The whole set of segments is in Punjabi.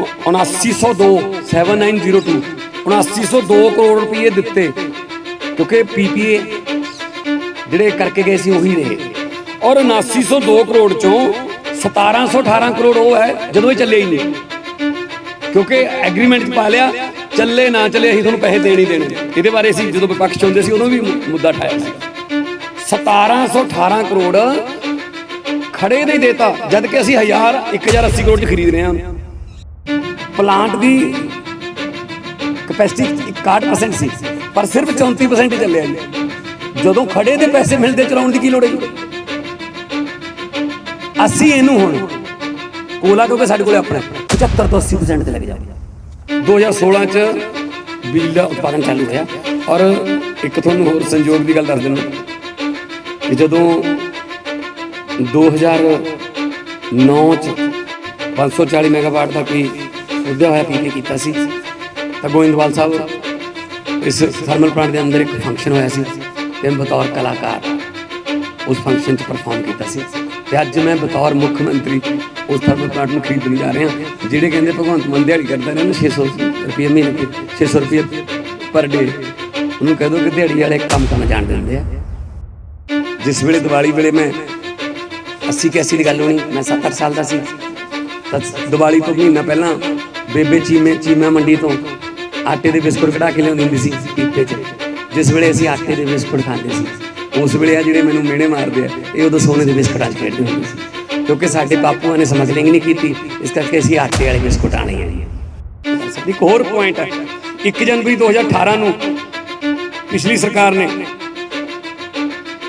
7902 7902 7902 ਕਰੋੜ ਰੁਪਏ ਦਿੱਤੇ। ਕਿਉਂਕਿ ਪੀਪੀਏ ਜਿਹੜੇ ਕਰਕੇ ਗਏ ਸੀ ਉਹੀ ਰਹੇ। ਔਰ 7902 ਕਰੋੜ ਚੋਂ 1718 ਕਰੋੜ ਉਹ ਹੈ, ਜਦੋਂ ਇਹ ਚੱਲੇ ਹੀ ਨਹੀਂ। ਕਿਉਂਕਿ ਐਗਰੀਮੈਂਟ 'ਚ ਪਾ ਲਿਆ, ਚੱਲੇ ਨਾ ਚੱਲੇ ਅਸੀਂ ਤੁਹਾਨੂੰ ਪੈਸੇ ਦੇਣੇ ਹੀ ਦੇਣੇ। ਇਹਦੇ ਬਾਰੇ ਅਸੀਂ ਜਦੋਂ ਵਿਪਕਸ਼ 'ਚ ਹੁੰਦੇ ਸੀ, ਉਦੋਂ ਵੀ ਮੁੱਦਾ ਠਾਇਆ ਸੀ। 1718 ਕਰੋੜ ਖੜੇ ਨਹੀਂ ਦੇਤਾ, ਜਦ ਕਿ ਅਸੀਂ 1000 1080 ਕਰੋੜ 'ਚ ਖਰੀਦ ਰਹੇ ਹਾਂ। ਪਲਾਂਟ ਦੀ ਕਪੈਸਿਟੀ 61% ਸੀ ਪਰ ਸਿਰਫ 34% ਚੱਲਿਆ ਜੀ। ਜਦੋਂ ਖੜੇ ਦੇ ਪੈਸੇ ਮਿਲਦੇ ਚਲਾਉਣ ਦੀ ਕੀ ਲੋੜ ਹੈ ਜੀ? ਅਸੀਂ ਇਹਨੂੰ ਹੁਣ ਕੋਲਾ ਕਿਉਂਕਿ ਸਾਡੇ ਕੋਲੇ ਆਪਣਾ ਹੈ, 75 ਤੋਂ 80% ਤੇ ਲੱਗ ਜਾਊਗਾ 2016 ਚ ਬਿਜਲੀ ਦਾ ਉਤਪਾਦਨ ਚਾਲੂ ਹੋਇਆ। ਔਰ ਇੱਕ ਤੁਹਾਨੂੰ ਹੋਰ ਸੰਯੋਗ ਦੀ ਗੱਲ ਦੱਸ ਦਿੰਦਾ ਕਿ ਜਦੋਂ 2009 ਚ 540 ਮੈਗਾਵਾਟ ਦਾ ਕੋਈ ਉੱਦਿਆ ਹੋਇਆ ਪੀਕੇ ਕੀਤਾ ਸੀ। ਤਾਂ ਗੋਇੰਦਵਾਲ ਸਾਹਿਬ ਇਸ ਥਰਮਲ ਪਲਾਂਟ ਦੇ ਅੰਦਰ ਇੱਕ ਫੰਕਸ਼ਨ ਹੋਇਆ ਸੀ ਤੇ ਮੈਂ ਬਤੌਰ ਕਲਾਕਾਰ ਉਸ ਫੰਕਸ਼ਨ 'ਚ ਪਰਫਾਰਮ ਕੀਤਾ ਸੀ। ਤੇ ਅੱਜ ਮੈਂ ਬਤੌਰ ਮੁੱਖ ਮੰਤਰੀ ਉਸ ਥਰਮਲ ਪਲਾਂਟ ਨੂੰ ਖਰੀਦਣ ਜਾ ਰਿਹਾ ਜਿਹੜੇ ਕਹਿੰਦੇ ਭਗਵੰਤ ਮਾਨ ਦਿਹਾੜੀ ਕਰਦਾ ਨੇ ਨਾ 600 ਰੁਪਏ ਮਹੀਨੇ ਤੇ 600 ਰੁਪਏ ਪਰ ਡੇ। ਉਹਨੂੰ ਕਹਿ ਦੋ ਕਿ ਦਿਹਾੜੀ ਵਾਲੇ ਕੰਮ ਕਰਨਾ ਜਾਣ ਦਿੰਦੇ ਆ। ਜਿਸ ਵੇਲੇ ਦੀਵਾਲੀ ਵੇਲੇ ਮੈਂ 80 81 ਦੀ ਗੱਲ ਹੋਣੀ, ਮੈਂ 70 ਸਾਲ ਦਾ ਸੀ। ਤਾਂ ਦੀਵਾਲੀ ਤੋਂ ਮਹੀਨਾ ਪਹਿਲਾਂ ਬੇਬੇ ਚੀਮੇ, ਚੀਮਾ ਮੰਡੀ ਤੋਂ ਆਟੇ ਦੇ ਬਿਸਕੁਟ ਕਢਾ ਕੇ ਲਿਆਉਂਦੀ ਹੁੰਦੀ ਸੀ ਪੀਪੇ 'ਚ। ਜਿਸ ਵੇਲੇ ਅਸੀਂ ਆਟੇ ਦੇ ਬਿਸਕੁਟ ਖਾਂਦੇ ਸੀ, ਉਸ ਵੇਲੇ ਆ ਜਿਹੜੇ ਮੈਨੂੰ ਮਿਹਣੇ ਮਾਰਦੇ ਆ, ਇਹ ਉਦੋਂ ਸੋਨੇ ਦੇ ਬਿਸਕੁਟਾਂ 'ਚ ਖੇਡਦੇ ਹੁੰਦੇ ਸੀ। ਕਿਉਂਕਿ ਸਾਡੇ ਬਾਪੂਆਂ ਨੇ ਸਮਗਲਿੰਗ ਨਹੀਂ ਕੀਤੀ, ਇਸ ਕਰਕੇ ਅਸੀਂ ਆਟੇ ਵਾਲੇ ਬਿਸਕੁਟ ਆਣੇ ਆ। ਜੀ ਇੱਕ ਹੋਰ ਪੁਆਇੰਟ ਹੈ 1 ਜਨਵਰੀ 2018 ਨੂੰ ਪਿਛਲੀ ਸਰਕਾਰ ਨੇ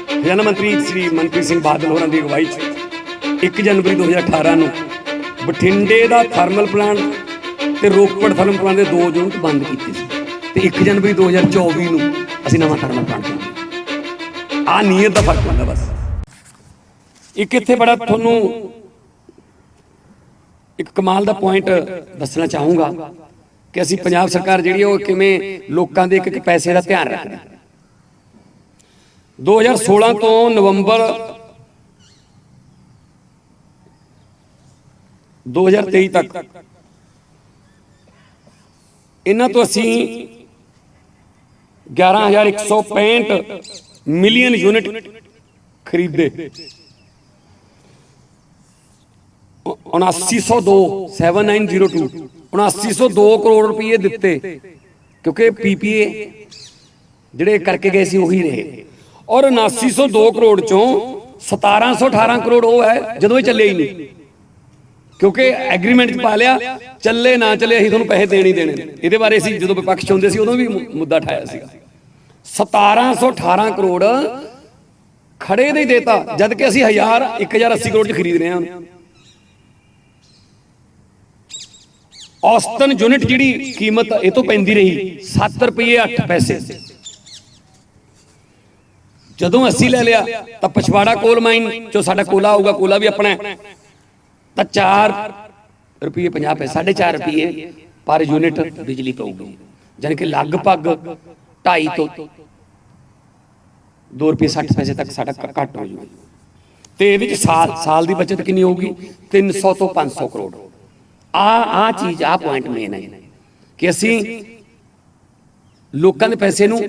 ਖਜ਼ਾਨਾ ਮੰਤਰੀ ਸ੍ਰੀ ਮਨਪ੍ਰੀਤ ਸਿੰਘ ਬਾਦਲ ਹੋਰਾਂ ਦੀ ਅਗਵਾਈ 'ਚ 1 ਜਨਵਰੀ 2018 ਨੂੰ ਬਠਿੰਡੇ ਦਾ ਥਰਮਲ ਪਲਾਂਟ ਤੇ ਰੋਪੜ ਥਰਮਲ ਪਲਾਂਟ ਦੇ ਦੋ ਯੂਨਿਟ ਬੰਦ ਕੀਤੀ ਸੀ। ਤੇ 1 ਜਨਵਰੀ 2024 ਨੂੰ ਅਸੀਂ ਨਵਾਂ ਥਰਮਲ ਪਲਾਂਟ ਲਾਉਂਦੇ ਆ ਨੀਅਤ ਦਾ ਫ਼ਰਕ ਹੁੰਦਾ ਬਸ। ਇੱਕ ਇੱਥੇ ਬੜਾ ਤੁਹਾਨੂੰ ਇੱਕ ਕਮਾਲ ਦਾ ਪੁਆਇੰਟ ਦੱਸਣਾ ਚਾਹੂੰਗਾ ਕਿ ਅਸੀਂ ਪੰਜਾਬ ਸਰਕਾਰ ਜਿਹੜੀ ਉਹ ਕਿਵੇਂ ਲੋਕਾਂ ਦੇ ਇੱਕ ਇੱਕ ਪੈਸੇ ਦਾ ਧਿਆਨ ਰੱਖਦੀ ਹੈ। 2016 ਤੋਂ ਨਵੰਬਰ 2023 ਤੱਕ ਇਹਨਾਂ ਤੋਂ ਅਸੀਂ 11165 ਮਿਲੀਅਨ ਯੂਨਿਟ ਖਰੀਦੇ। 7902 7902 7902 ਕਰੋੜ ਰੁਪਏ ਦਿੱਤੇ, ਕਿਉਂਕਿ ਪੀਪੀਏ ਜਿਹੜੇ ਕਰਕੇ ਗਏ ਸੀ ਉਹੀ ਰਹੇ। ਔਰ 7902 ਕਰੋੜ ਚੋਂ 1718 ਕਰੋੜ ਉਹ ਹੈ, ਜਦੋਂ ਇਹ ਚੱਲੇ ਹੀ ਨਹੀਂ। ਕਿਉਂਕਿ ਐਗਰੀਮੈਂਟ 'ਚ ਪਾ ਲਿਆ, ਚੱਲੇ ਨਾ ਚੱਲੇ ਅਸੀਂ ਤੁਹਾਨੂੰ ਪੈਸੇ ਦੇਣੇ ਦੇਣੇ ਇਹਦੇ ਬਾਰੇ ਅਸੀਂ ਜਦੋਂ ਵਿਪਕਸ਼ ਹੁੰਦੇ ਸੀ, ਉਦੋਂ ਵੀ ਮੁੱਦਾ ਠਾਇਆ ਸੀਗਾ। 1718 ਕਰੋੜ ਖੜੇ ਦੇ ਦੇਤਾ ਜਦ ਕਿ ਅਸੀਂ 1000 1080 ਕਰੋੜ 'ਚ ਖਰੀਦ ਰਹੇ ਹਾਂ। ਔਸਤਨ ਯੂਨਿਟ ਜਿਹੜੀ ਕੀਮਤ ਇਹ ਤੋਂ ਪੈਂਦੀ ਰਹੀ 7 ਰੁਪਏ 8 ਪੈਸੇ। ਜਦੋਂ ਅਸੀਂ ਲੈ ਲਿਆ, ਤਾਂ ਪਛਵਾੜਾ ਕੋਲ ਮਾਈਨ ਜੋ ਸਾਡਾ ਕੋਲਾ ਆਊਗਾ ਕੋਲਾ ਵੀ ਆਪਣਾ ਤਾਂ 4 ਰੁਪਏ 50 ਪੈਸੇ 4.5 ਰੁਪਏ ਪਰ ਯੂਨਿਟ ਬਿਜਲੀ ਪਊਗੀ। ਜਾਨੀ ਕਿ ਲਗਭਗ 2.5 ਤੋਂ 2 ਰੁਪਏ 60 ਪੈਸੇ ਤੱਕ ਸਾਡਾ ਘੱਟ ਹੋ ਜੂਗਾ। ਤੇ ਇਹਦੇ ਵਿੱਚ ਸਾਲ ਸਾਲ ਦੀ ਬਚਤ ਕਿੰਨੀ ਹੋਊਗੀ? 300 ਤੋਂ 500 ਕਰੋੜ। ਆ ਆ ਚੀਜ਼, ਆ ਪੁਆਇੰਟ ਮੇਨ ਹੈ। ਕਿ ਅਸੀਂ ਲੋਕਾਂ ਦੇ ਪੈਸੇ ਨੂੰ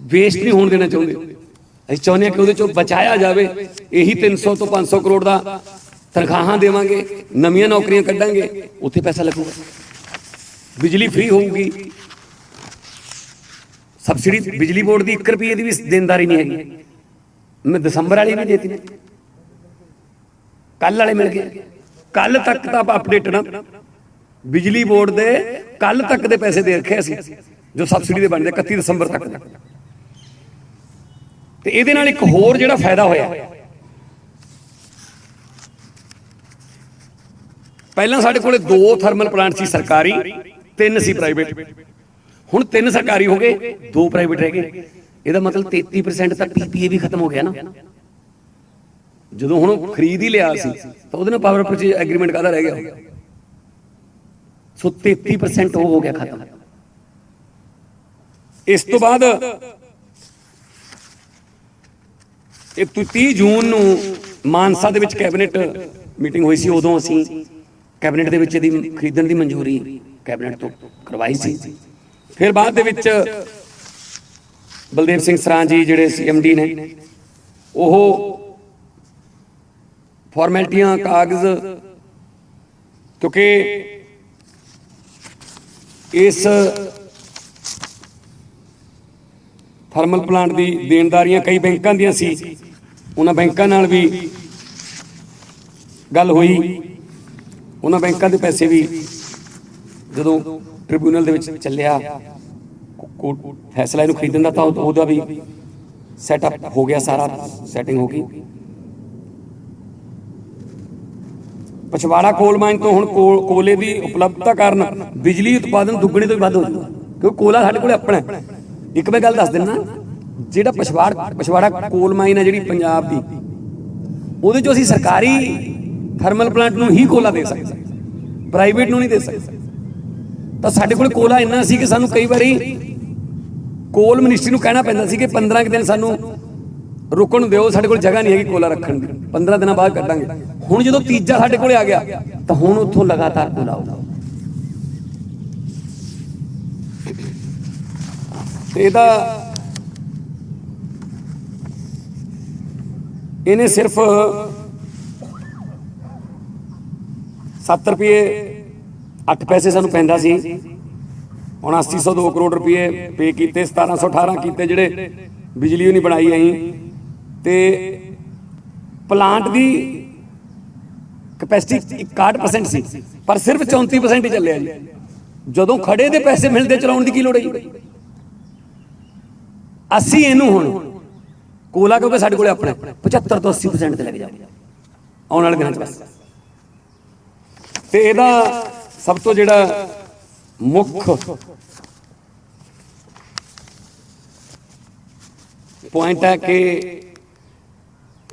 ਵੇਸਟ ਨਹੀਂ ਹੋਣ ਦੇਣਾ ਚਾਹੁੰਦੇ। ਅਸੀਂ ਚਾਹੁੰਦੇ ਹਾਂ ਕਿ ਉਹਦੇ ਚੋਂ ਬਚਾਇਆ ਜਾਵੇ। ਇਹੀ 300 ਤੋਂ 500 ਕਰੋੜ ਦਾ ਤਨਖਾਹਾਂ ਦੇਵਾਂਗੇ, ਨਵੀਆਂ ਨੌਕਰੀਆਂ ਕੱਢਾਂਗੇ, ਉੱਥੇ ਪੈਸਾ ਲੱਗੂਗਾ। ਬਿਜਲੀ ਫ੍ਰੀ ਹੋਊਗੀ। ਸਬਸਿਡੀ ਬਿਜਲੀ ਬੋਰਡ ਦੀ 1 ਰੁਪਏ ਦੀ ਵੀ ਦੇਣਦਾਰੀ ਨਹੀਂ ਹੈਗੀ। ਮੈਂ ਦਸੰਬਰ ਵਾਲੀ ਵੀ ਦੇਤੀ। ਨੇ ਕੱਲ ਵਾਲੇ ਮਿਲ ਗਏ। ਕੱਲ ਤੱਕ ਤਾਂ ਆਪਾਂ ਅਪਡੇਟ ਨਾ। ਬਿਜਲੀ ਬੋਰਡ ਦੇ ਕੱਲ ਤੱਕ ਦੇ ਪੈਸੇ ਦੇ ਰੱਖੇ ਅਸੀਂ, ਜੋ ਸਬਸਿਡੀ ਦੇ ਬਣਦੇ 31 ਦਸੰਬਰ ਤੱਕ ਦੇ। ਤੇ ਇਹਦੇ ਨਾਲ ਇੱਕ ਹੋਰ ਜਿਹੜਾ ਫਾਇਦਾ ਹੋਇਆ ਪਹਿਲਾਂ ਸਾਡੇ ਕੋਲੇ ਦੋ ਥਰਮਲ ਪਲਾਂਟ ਸੀ ਸਰਕਾਰੀ, ਤਿੰਨ ਸੀ ਪ੍ਰਾਈਵੇਟ ਹੁਣ ਤਿੰਨ ਸਰਕਾਰੀ ਹੋ ਗਏ, ਦੋ ਪ੍ਰਾਈਵੇਟ ਰਹਿ ਗਏ। ਇਹਦਾ ਮਤਲਬ 33% ਤਾਂ ਪੀਪੀਏ ਵੀ ਖਤਮ ਹੋ ਗਿਆ ਨਾ। ਜਦੋਂ ਹੁਣ ਖਰੀਦ ਹੀ ਲਿਆ ਸੀ, ਤਾਂ ਉਹਦੇ ਨਾਲ ਪਾਵਰ ਪਰਚੇਜ ਐਗਰੀਮੈਂਟ ਕਾਹਦਾ ਰਹਿ ਗਿਆ? ਸੋ 33% ਉਹ ਹੋ ਗਿਆ ਖਤਮ। ਇਸ ਤੋਂ ਬਾਅਦ ਇਹ 30 ਜੂਨ ਨੂੰ ਮਾਨਸਾ ਦੇ ਵਿੱਚ ਕੈਬਨਿਟ ਮੀਟਿੰਗ ਹੋਈ ਸੀ, ਉਦੋਂ ਅਸੀਂ ਕੈਬਨਿਟ ਦੇ ਵਿੱਚ ਇਹਦੀ ਖਰੀਦਣ ਦੀ ਮਨਜ਼ੂਰੀ ਕੈਬਨਿਟ ਤੋਂ ਕਰਵਾਈ ਸੀ। ਫਿਰ ਬਾਅਦ ਦੇ ਵਿੱਚ ਬਲਦੇਵ ਸਿੰਘ ਸਰਾਂ ਜੀ ਜਿਹੜੇ ਸੀਐਮਡੀ ਨੇ, ਉਹ ਫਾਰਮੈਲਟੀਆਂ, ਕਾਗਜ਼, ਕਿਉਂਕਿ ਇਸ ਥਰਮਲ ਪਲਾਂਟ ਦੀ ਦੇਣਦਾਰੀਆਂ ਕਈ ਬੈਂਕਾਂ ਦੀਆਂ ਸੀ। ਉਹਨਾਂ ਬੈਂਕਾਂ ਨਾਲ ਵੀ ਗੱਲ ਹੋਈ। ਉਹਨਾਂ ਬੈਂਕਾਂ ਦੇ ਪੈਸੇ ਵੀ ਜਦੋਂ ਟ੍ਰਿਬਿਊਨਲ ਦੇ ਵਿੱਚ ਚੱਲਿਆ ਕੋਰਟ ਫੈਸਲਾ ਇਹਨੂੰ ਖਰੀਦਣ ਦਾ ਤਾਂ ਉਹਦਾ ਵੀ ਸੈਟਅਪ ਹੋ ਗਿਆ ਸਾਰਾ ਸੈਟਿੰਗ ਹੋ ਗਈ ਪਛਵਾੜਾ ਕੋਲ ਮਾਈਨ ਤੋਂ ਹੁਣ ਕੋਲ- ਕੋਲੇ ਦੀ ਉਪਲਬਧਤਾ ਕਾਰਨ ਬਿਜਲੀ ਉਤਪਾਦਨ ਦੁੱਗਣੇ ਤੋਂ ਵੀ ਵੱਧ ਹੋ ਜਾਊਗਾ ਕਿਉਂਕਿ ਕੋਲਾ ਸਾਡੇ ਕੋਲੇ ਆਪਣਾ ਹੈ। ਇੱਕ ਮੈਂ ਗੱਲ ਦੱਸ ਦਿੰਦਾ, ਜਿਹੜਾ ਪਛਵਾੜ, ਪਛਵਾੜਾ ਕੋਲ ਮਾਈਨ ਹੈ ਜਿਹੜੀ ਪੰਜਾਬ ਦੀ, ਉਹਦੇ ਚੋਂ ਅਸੀਂ ਸਰਕਾਰੀ ਥਰਮਲ ਪਲਾਂਟ ਨੂੰ ਹੀ ਕੋਲਾ ਦੇ ਸਕਦੇ। ਪ੍ਰਾਈਵੇਟ ਨੂੰ ਨਹੀਂ ਦੇ ਸਕਦੇ। ਤਾਂ ਸਾਡੇ ਕੋਲ ਕੋਲਾ ਇੰਨਾ ਸੀ ਕਿ ਸਾਨੂੰ ਕਈ ਵਾਰੀ ਕੋਲ ਮਿਨਿਸਟਰੀ ਨੂੰ ਕਹਿਣਾ ਪੈਂਦਾ ਸੀ ਕਿ 15 ਕੁ ਦਿਨ ਸਾਨੂੰ ਰੁਕਣ ਦਿਓ, ਸਾਡੇ ਕੋਲ ਜਗ੍ਹਾ ਨਹੀਂ ਹੈਗੀ ਕੋਲਾ ਰੱਖਣ ਦੀ। 15 ਦਿਨਾਂ ਬਾਅਦ ਕੱਢਾਂਗੇ। ਹੁਣ ਜਦੋਂ ਤੀਜਾ ਸਾਡੇ ਕੋਲੇ ਆ ਗਿਆ, ਤਾਂ ਹੁਣ ਉੱਥੋਂ ਲਗਾਤਾਰ ਕੋਲਾ ਆਊਗਾ। ਤੇ ਇਹਦਾ ਇਹਨੇ ਸਿਰਫ 7 ਰੁਪਏ 8 ਪੈਸੇ ਸਾਨੂੰ ਪੈਂਦਾ ਸੀ। ਹੁਣ 802 ਕਰੋੜ ਰੁਪਏ ਪੇ ਕੀਤੇ 1718 ਕੀਤੇ ਜਿਹੜੇ ਬਿਜਲੀ ਨਹੀਂ ਬਣਾਈ ਅਸੀਂ। ਤੇ ਪਲਾਂਟ ਦੀ ਕਪੈਸਿਟੀ 61% ਸੀ ਪਰ ਸਿਰਫ 34% ਹੀ ਚੱਲਿਆ ਜੀ। ਜਦੋਂ ਖੜੇ ਦੇ ਪੈਸੇ ਮਿਲਦੇ ਚਲਾਉਣ ਦੀ ਕੀ ਲੋੜ ਹੈ ਜੀ? ਅਸੀਂ ਇਹਨੂੰ ਹੁਣ ਕੋਲਾ ਕਿਉਂਕਿ ਸਾਡੇ ਕੋਲੇ ਆਪਣਾ ਹੈ, 75 ਤੋਂ 80% ਤੇ ਲੱਗ ਜਾਵੇ ਆਉਣ ਵਾਲੇ ਦਿਨਾਂ ਚ ਬਸ। ਤੇ ਇਹਦਾ ਸਭ ਤੋਂ ਜਿਹੜਾ ਮੁੱਖ ਪੁਆਇੰਟ ਹੈ ਕਿ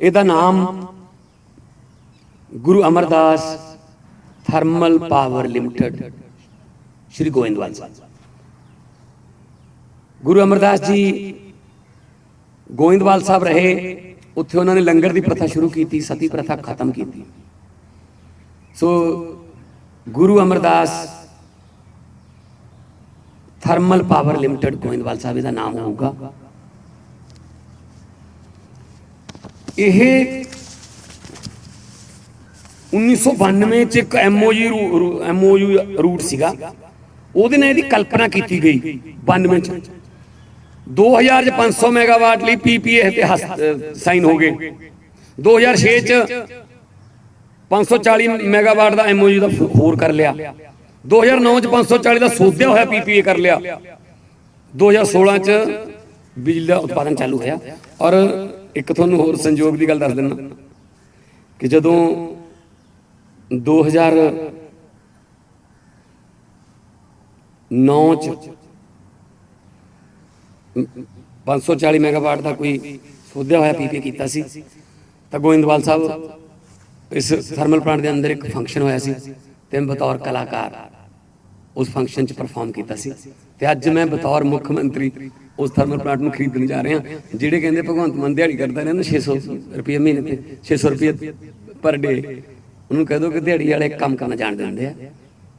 ਇਹਦਾ ਨਾਮ Guru Amardas thermal power limited, Shri Goindwal Sahib. Guru Amardas ji Goindwal Sahib ਰਹੇ, ਉੱਥੇ ਉਹਨਾਂ ਨੇ ਲੰਗਰ ਦੀ ਪ੍ਰਥਾ ਸ਼ੁਰੂ ਕੀਤੀ, ਸਤੀ ਪ੍ਰਥਾ ਖਤਮ ਕੀਤੀ। ਸੋ Guru Amardas thermal power limited Goindwal Sahib ਇਹਦਾ ਨਾਮ ਹੋਊਗਾ। ਇਹ 1992 ਚ ਇੱਕ ਐਮਓਯੂ ਐਮਓਯੂ ਰੂਟ ਸੀਗਾ। ਉਹਦੇ ਨਾਲ ਇਹਦੀ ਕਲਪਨਾ ਕੀਤੀ ਗਈ 92 ਚ। 2000 ਚ 500 ਮੈਗਾਵਾਟ ਲਈ ਪੀਪੀਏ ਤੇ ਸਾਈਨ ਹੋ ਗਏ। 2006 ਚ 540 ਮੈਗਾਵਾਟ ਦਾ ਐਮਓਯੂ ਦਾ ਹੋਰ ਕਰ ਲਿਆ। 2009 ਚ 540 ਦਾ ਸੋਧਿਆ ਹੋਇਆ ਪੀਪੀਏ ਕਰ ਲਿਆ। 2016 ਚ ਬਿਜਲੀ ਦਾ ਉਤਪਾਦਨ ਚਾਲੂ ਹੋਇਆ। ਔਰ ਇੱਕ ਤੁਹਾਨੂੰ ਹੋਰ ਸੰਯੋਗ ਦੀ ਗੱਲ ਦੱਸ ਦਿੰਦਾ ਕਿ ਜਦੋਂ 2009 ਚ 540 ਮੈਗਾਵਾਟ ਦਾ ਕੋਈ ਸੋਧਿਆ ਹੋਇਆ ਪੀਪੀ ਕੀਤਾ ਸੀ ਤਾਂ ਗੋਇੰਦਵਾਲ ਸਾਹਿਬ ਇਸ ਥਰਮਲ ਪਲਾਂਟ ਦੇ ਅੰਦਰ ਇੱਕ ਫੰਕਸ਼ਨ ਹੋਇਆ ਸੀ ਤੇ ਮੈਂ ਬਤੌਰ ਕਲਾਕਾਰ ਉਸ ਫੰਕਸ਼ਨ 'ਚ ਪਰਫਾਰਮ ਕੀਤਾ ਸੀ ਤੇ ਅੱਜ ਮੈਂ ਬਤੌਰ ਮੁੱਖ ਮੰਤਰੀ ਉਸ ਥਰਮਲ ਪਲਾਂਟ ਨੂੰ ਖਰੀਦਣ ਜਾ ਰਿਹਾ ਜਿਹੜੇ ਕਹਿੰਦੇ ਭਗਵੰਤ ਮਾਨ ਦਿਹਾੜੀ ਕਰਦਾ ਨੇ 600 ਰੁਪਏ ਮਹੀਨੇ ਤੇ 600 ਰੁਪਏ ਪਰ ਡੇ, ਉਹਨੂੰ ਕਹਿ ਦੋ ਕਿ ਦਿਹਾੜੀ ਵਾਲੇ ਕੰਮ ਕਰਨਾ ਜਾਣਦੇ ਹੁੰਦੇ ਆ।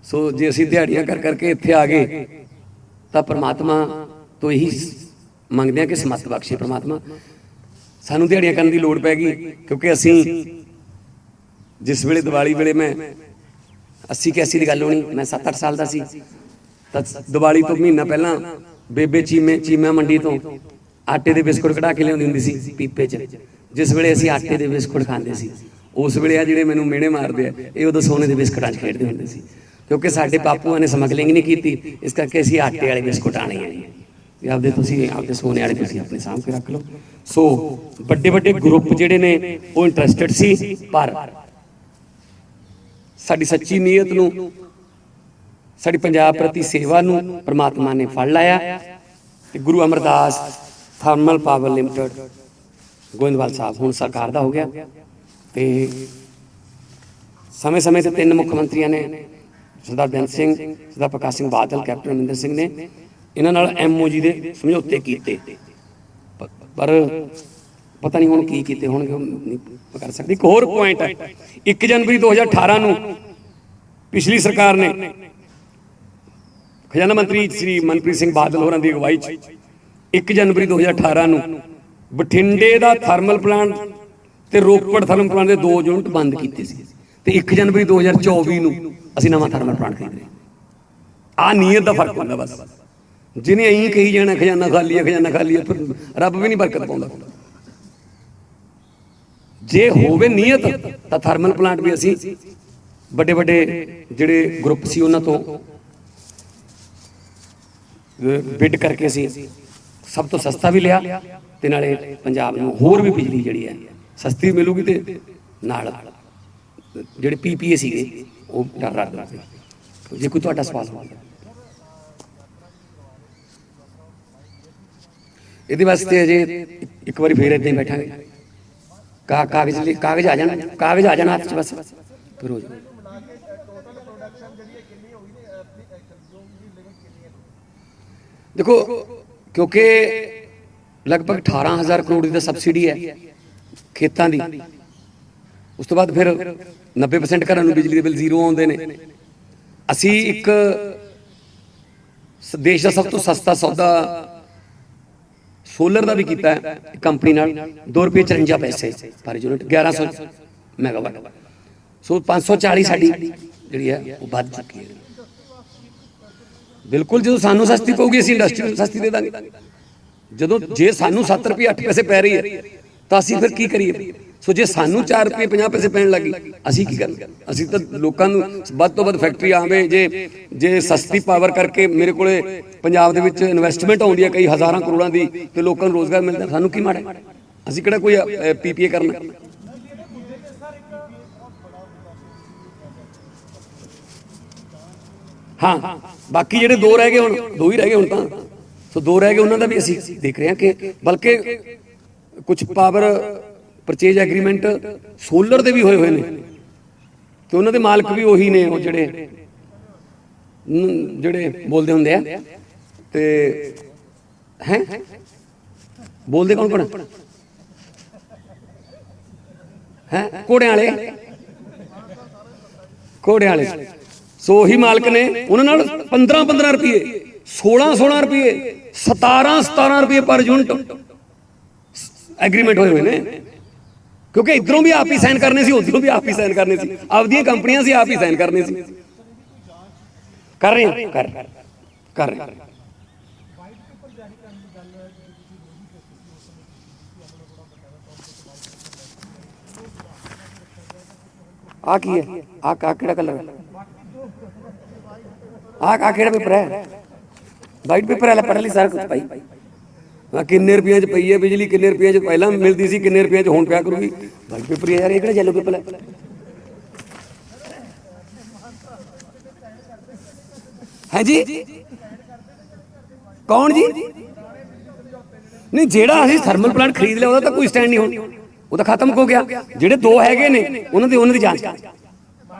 ਸੋ ਜੇ ਅਸੀਂ ਦਿਹਾੜੀਆਂ ਕਰ ਕਰਕੇ ਇੱਥੇ ਆ ਗਏ, ਤਾਂ ਪ੍ਰਮਾਤਮਾ ਤੋਂ ਇਹੀ ਮੰਗਦੇ ਆ ਕਿ ਸਮਤ ਬਖਸ਼ੇ ਪ੍ਰਮਾਤਮਾ। ਸਾਨੂੰ ਦਿਹਾੜੀਆਂ ਕਰਨ ਦੀ ਲੋੜ ਪੈ ਗਈ, ਕਿਉਂਕਿ ਅਸੀਂ ਜਿਸ ਵੇਲੇ ਦੀਵਾਲੀ ਵੇਲੇ ਮੈਂ 80 81 ਦੀ ਗੱਲ ਹੋਣੀ, ਮੈਂ 7-8 ਸਾਲ ਦਾ ਸੀ। ਤਾਂ ਦੀਵਾਲੀ ਤੋਂ ਮਹੀਨਾ ਪਹਿਲਾਂ ਬੇਬੇ ਚੀਮੇ, ਚੀਮਾ ਮੰਡੀ ਤੋਂ ਆਟੇ ਦੇ ਬਿਸਕੁਟ ਕਢਾ ਕੇ ਲਿਆਉਂਦੀ ਹੁੰਦੀ ਸੀ ਪੀਪੇ 'ਚ। ਜਿਸ ਵੇਲੇ ਅਸੀਂ ਆਟੇ ਦੇ ਬਿਸਕੁਟ ਖਾਂਦੇ ਸੀ, ਉਸ ਵੇਲੇ ਆ ਜਿਹੜੇ ਮੈਨੂੰ ਮਿਹਣੇ ਮਾਰਦੇ ਆ, ਇਹ ਉਦੋਂ ਸੋਨੇ ਦੇ ਬਿਸਕੁਟਾਂ 'ਚ ਖੇਡਦੇ ਹੁੰਦੇ ਸੀ। ਕਿਉਂਕਿ ਸਾਡੇ ਬਾਪੂਆਂ ਨੇ ਸਮਗਲਿੰਗ ਨਹੀਂ ਕੀਤੀ, ਇਸ ਕਰਕੇ ਅਸੀਂ ਆਟੇ ਵਾਲੇ ਬਿਸਕੁਟ ਆਣੇ ਆ ਵੀ ਆਪਦੇ ਤੁਸੀਂ ਆਪਦੇ ਸੋਨੇ ਵਾਲੇ ਤੁਸੀਂ ਆਪਣੇ ਸਾਹਮਣੇ ਕੇ ਰੱਖ ਲਓ। ਸੋ ਵੱਡੇ ਵੱਡੇ ਗਰੁੱਪ ਜਿਹੜੇ ਨੇ, ਉਹ ਇੰਟਰਸਟਿਡ ਸੀ, ਪਰ ਸਾਡੀ ਸੱਚੀ ਨੀਅਤ ਨੂੰ, ਸਾਡੀ ਪੰਜਾਬ ਪ੍ਰਤੀ ਸੇਵਾ ਨੂੰ ਪ੍ਰਮਾਤਮਾ ਨੇ ਫੜ ਲਾਇਆ ਤੇ Guru Amardas thermal power limited Goindwal Sahib ਹੁਣ ਸਰਕਾਰ ਦਾ ਹੋ ਗਿਆ ਤੇ ਸਮੇਂ-ਸਮੇਂ ਤੇ ਤਿੰਨ ਮੁੱਖ ਮੰਤਰੀਆਂ ਨੇ, ਸਰਦਾਰ ਬੇਅੰਤ ਸਿੰਘ, ਸਰਦਾਰ ਪ੍ਰਕਾਸ਼ ਸਿੰਘ ਬਾਦਲ, ਕੈਪਟਨ ਅਮਰਿੰਦਰ ਸਿੰਘ ਨੇ ਇਹਨਾਂ ਨਾਲ ਐਮਓਜੀ ਦੇ ਸਮਝੌਤੇ ਕੀਤੇ। ਪਰ ਪਤਾ ਨਹੀਂ ਹੁਣ ਕੀ ਕੀਤੇ ਹੋਣਗੇ ਉਹ ਨਹੀਂ ਕਰ ਸਕਦੇ। ਇੱਕ ਹੋਰ ਪੁਆਇੰਟ ਹੈ 1 ਜਨਵਰੀ 2018 ਨੂੰ ਪਿਛਲੀ ਸਰਕਾਰ ਨੇ ਖਜ਼ਾਨਾ ਮੰਤਰੀ ਸ੍ਰੀ ਮਨਪ੍ਰੀਤ ਸਿੰਘ ਬਾਦਲ ਹੋਰਾਂ ਦੀ ਅਗਵਾਈ 'ਚ 1 ਜਨਵਰੀ 2018 ਨੂੰ ਬਠਿੰਡੇ ਦਾ ਥਰਮਲ ਪਲਾਂਟ ਤੇ ਰੋਪੜ ਥਰਮਲ ਪਲਾਂਟ ਦੇ ਦੋ ਯੂਨਿਟ ਬੰਦ ਕੀਤੇ ਸੀ। ਤੇ 1 ਜਨਵਰੀ 2024 ਨੂੰ ਅਸੀਂ ਨਵਾਂ ਥਰਮਲ ਪਲਾਂਟ ਖਰੀਦ ਰਹੇ ਆ ਨੀਅਤ ਦਾ ਫ਼ਰਕ ਹੁੰਦਾ ਬਸ। ਜਿਹਨੇ ਐਂ ਕਹੀ ਜਾਣਾ, ਖਜ਼ਾਨਾ ਖਾਲੀ ਹੈ ਖਜ਼ਾਨਾ ਖਾਲੀ ਹੈ ਫਿਰ ਰੱਬ ਵੀ ਨਹੀਂ ਬਰਕਤ ਪਾਉਂਦਾ। ਜੇ ਹੋਵੇ ਨੀਅਤ ਤਾਂ ਥਰਮਲ ਪਲਾਂਟ ਵੀ ਅਸੀਂ ਵੱਡੇ ਵੱਡੇ ਜਿਹੜੇ ਗਰੁੱਪ ਸੀ ਉਹਨਾਂ ਤੋਂ ਬਿਡ ਕਰਕੇ ਅਸੀਂ ਸਭ ਤੋਂ ਸਸਤਾ ਵੀ ਲਿਆ ਤੇ ਨਾਲੇ ਪੰਜਾਬ ਨੂੰ ਹੋਰ ਵੀ ਬਿਜਲੀ ਜਿਹੜੀ ਹੈ ਸਸਤੀ ਮਿਲੂਗੀ ਤੇ ਨਾਲ ਜਿਹੜੇ ਪੀਪੀਏ ਸੀਗੇ ਉਹ ਡਰ ਹੋ ਗਏ ਜੇ ਕੋਈ ਤੁਹਾਡਾ ਸਵਾਲ ਹੋਵੇ। ਇਹਦੇ ਵਾਸਤੇ ਅਜੇ ਇੱਕ ਵਾਰੀ ਫੇਰ ਏਦਾਂ ਹੀ ਬੈਠਾਂਗੇ। ਕਾ ਕਾਗਜ਼ ਲਈ ਕਾਗਜ਼ ਆ ਜਾਣ, ਕਾਗਜ਼ ਆ ਜਾਣ ਹੱਥ 'ਚ ਬਸ। ਫਿਰ ਹੋ ਜਾਊ। ਦੇਖੋ, ਕਿਉਂਕਿ ਲਗਭਗ 18000 ਕਰੋੜ ਦੀ ਤਾਂ ਸਬਸਿਡੀ ਹੈ ਖੇਤਾਂ ਦੀ। ਉਸ ਤੋਂ ਬਾਅਦ ਫਿਰ 90% ਘਰਾਂ ਨੂੰ ਬਿਜਲੀ ਦੇ ਬਿੱਲ ਜ਼ੀਰੋ ਆਉਂਦੇ ਨੇ। ਅਸੀਂ ਇੱਕ ਦੇਸ਼ ਦਾ ਸਭ ਤੋਂ ਸਸਤਾ ਸੌਦਾ ਸੋਲਰ ਦਾ ਵੀ ਕੀਤਾ ਕੰਪਨੀ ਨਾਲ 2 ਰੁਪਏ 54 ਪੈਸੇ, ਪਰ ਯੂਨਿਟ 1100 ਮੈਗਾਵਾਟ। ਸੋ 540 ਸਾਡੀ ਜਿਹੜੀ ਹੈ, ਉਹ ਵੱਧ ਚੁੱਕੀ ਹੈ। ਬਿਲਕੁਲ ਜਦੋਂ ਸਾਨੂੰ ਸਸਤੀ ਪਊਗੀ, ਅਸੀਂ ਇੰਡਸਟਰੀ ਨੂੰ ਸਸਤੀ ਦੇ ਦਾਂਗੇ। ਜਦੋਂ ਜੇ ਸਾਨੂੰ 7 ਰੁਪਏ 8 ਪੈਸੇ ਪੈ ਰਹੀ ਹੈ ਤਾਂ ਅਸੀਂ ਫਿਰ ਕੀ ਕਰੀਏ? ਸੋ ਜੇ ਸਾਨੂੰ 4 ਰੁਪਏ 50 ਪੈਸੇ ਪੈਣ ਲੱਗੀ ਅਸੀਂ ਕੀ ਕਰਾਂਗੇ ਅਸੀਂ ਤਾਂ ਲੋਕਾਂ ਨੂੰ ਵੱਧ ਤੋਂ ਵੱਧ ਫੈਕਟਰੀ ਆਵੇ ਜੇ ਜੇ ਸਸਤੀ ਪਾਵਰ ਕਰਕੇ ਮੇਰੇ ਕੋਲੇ ਪੰਜਾਬ ਦੇ ਵਿੱਚ ਇਨਵੈਸਟਮੈਂਟ ਆਉਂਦੀ ਹੈ ਕਈ ਹਜ਼ਾਰਾਂ ਕਰੋੜਾਂ ਦੀ ਤੇ ਲੋਕਾਂ ਨੂੰ ਰੋਜ਼ਗਾਰ ਮਿਲਦਾ ਸਾਨੂੰ ਕੀ ਮਾੜਾ? ਅਸੀਂ ਕਿਹੜਾ ਕੋਈ ਪੀਪੀਏ ਕਰਨਾ? ਹਾਂ ਬਾਕੀ ਜਿਹੜੇ ਦੋ ਰਹਿ ਗਏ ਹੁਣ ਦੋ ਹੀ ਰਹਿ ਗਏ ਹੁਣ ਤਾਂ। ਸੋ ਦੋ ਰਹਿ ਗਏ ਉਹਨਾਂ ਦਾ ਵੀ ਅਸੀਂ ਦੇਖ ਰਹੇ ਹਾਂ ਕਿ ਬਲਕਿ ਕੁਝ ਪਾਵਰ ਪਰਚੇਜ ਐਗਰੀਮੈਂਟ ਸੋਲਰ ਦੇ ਵੀ ਹੋਏ ਹੋਏ ਨੇ। ਤੇ ਉਹਨਾਂ ਦੇ ਮਾਲਕ ਵੀ ਉਹੀ ਨੇ ਉਹ ਜਿਹੜੇ ਜਿਹੜੇ ਬੋਲਦੇ ਹੁੰਦੇ ਆ। ਤੇ ਹੈ? ਬੋਲਦੇ ਕੌਣ ਕੌਣ ਹੈ? ਘੋੜਿਆਂ ਵਾਲੇ। ਘੋੜਿਆਂ ਵਾਲੇ। ਸੋ ਉਹੀ ਮਾਲਕ ਨੇ, ਉਹਨਾਂ ਨਾਲ 15 15 ਰੁਪਏ 16 16 ਰੁਪਏ 17 17 ਰੁਪਏ ਪਰ ਯੂਨਿਟ। ਐਗਰੀਮੈਂਟ ਹੋਏ ਹੋਏ ਨੇ। ਕਿਉਂਕਿ ਇਧਰੋਂ ਵੀ ਆਪ ਹੀ ਸਾਈਨ ਕਰਨੇ ਸੀ, ਉਧਰੋਂ ਵੀ ਆਪ ਹੀ ਸਾਈਨ ਕਰਨੇ ਸੀ। ਆਪਦੀਆਂ ਕੰਪਨੀਆਂ ਸੀ, ਆਪ ਹੀ ਸਾਈਨ ਕਰਨੇ ਸੀ। ਕਰ ਰਹੇ ਕਰ ਕਰ ਰਹੇ ਆ ਕੀ ਹੈ? ਆ ਕਾ ਕਿਹੜਾ ਕਲਰ ਹੈ? ਆ ਕਾ ਕਿਹੜਾ ਪੇਪਰ ਹੈ? ਵਾਈਟ ਪੇਪਰ ਵਾਲਾ ਪੜ੍ਹ ਲਈ ਸਾਰਾ ਕੁਝ ਭਾਈ। ਆ ਕਿੰਨੇ ਰੁਪਈਆਂ ਚ ਪਈ ਹੈ ਬਿਜਲੀ, ਕਿੰਨੇ ਰੁਪਈਆਂ ਚ ਪਹਿਲਾਂ ਮਿਲਦੀ ਸੀ, ਕਿੰਨੇ ਰੁਪਈਆਂ ਚ ਹੁਣ ਪਿਆ ਕਰੂਗੀ? ਵਾਈਟ ਪੇਪਰ ਯਾਰ ਇਹ ਕਿਹੜਾ ਯੈਲੋ ਪੇਪਰ ਹੈ? ਹੈ ਕੌਣ ਜੀ? ਨਹੀਂ, ਜਿਹੜਾ ਅਸੀਂ ਥਰਮਲ ਪਲਾਂਟ ਖਰੀਦ ਲਿਆ, ਉਹਦਾ ਤਾਂ ਕੋਈ ਸਟੈਂਡ ਨਹੀਂ ਹੁਣ। ਉਹ ਤਾਂ ਖਤਮ ਹੋ ਗਿਆ। ਜਿਹੜੇ ਦੋ ਹੈਗੇ ਨੇ, ਉਹਨਾਂ ਦੀ ਉਹਨਾਂ ਦੀ ਜਾਂਚ